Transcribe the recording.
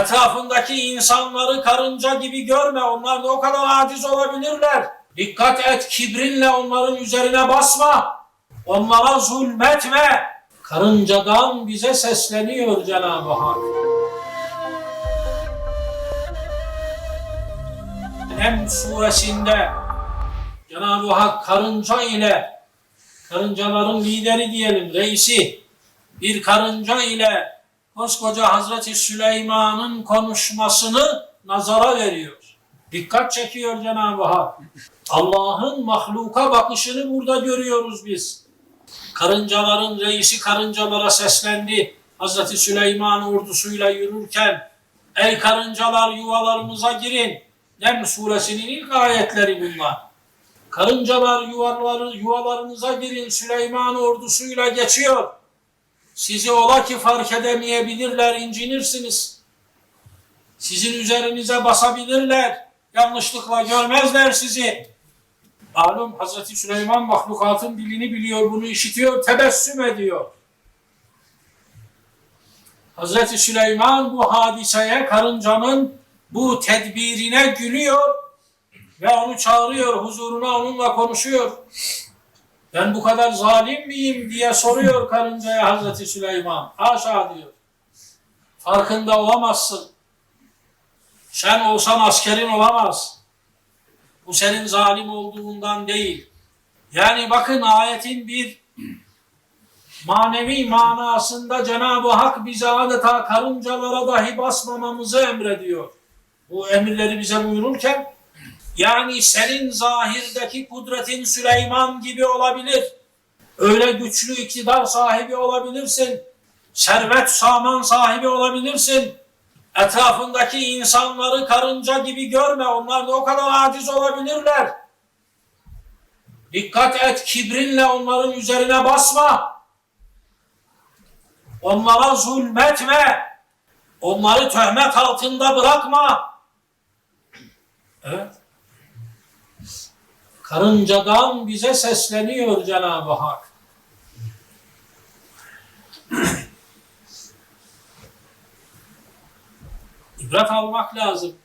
Etrafındaki insanları karınca gibi görme. Onlar da o kadar aciz olabilirler. Dikkat et kibrinle onların üzerine basma. Onlara zulmetme. Karıncadan bize sesleniyor Cenab-ı Hak. Hem suresinde Cenab-ı Hak karınca ile karıncaların lideri diyelim, reisi bir karınca ile koskoca Hazreti Süleyman'ın konuşmasını nazara veriyor. Dikkat çekiyor Cenab-ı Hak. Allah'ın mahluka bakışını burada görüyoruz biz. Karıncaların reisi karıncalara seslendi. Hazreti Süleyman ordusuyla yürürken Ey karıncalar yuvalarımıza girin. Neml suresinin ilk ayetleri bunlar. Karıncalar yuvaları, yuvalarınıza girin Süleyman ordusuyla geçiyor. Sizi ola ki fark edemeyebilirler, incinirsiniz. Sizin üzerinize basabilirler. Yanlışlıkla görmezler sizi. Malum Hazreti Süleyman mahlukatın dilini biliyor, bunu işitiyor, tebessüm ediyor. Hazreti Süleyman bu hadiseye, karıncanın bu tedbirine gülüyor ve onu çağırıyor, huzuruna onunla konuşuyor. Ben bu kadar zalim miyim diye soruyor karıncaya Hazreti Süleyman. Haşa diyor. Farkında olamazsın. Sen olsan askerin olamaz. Bu senin zalim olduğundan değil. Yani bakın ayetin bir manevi manasında Cenab-ı Hak bize adeta karıncalara dahi basmamamızı emrediyor. Bu emirleri bize buyururken yani senin zahirdeki kudretin Süleyman gibi olabilir. Öyle güçlü iktidar sahibi olabilirsin. Servet saman sahibi olabilirsin. Etrafındaki insanları karınca gibi görme. Onlar da o kadar aciz olabilirler. Dikkat et kibrinle onların üzerine basma. Onlara zulmetme. Onları töhmet altında bırakma. Evet. Karıncadan bize sesleniyor Cenab-ı Hak. İbret almak lazım.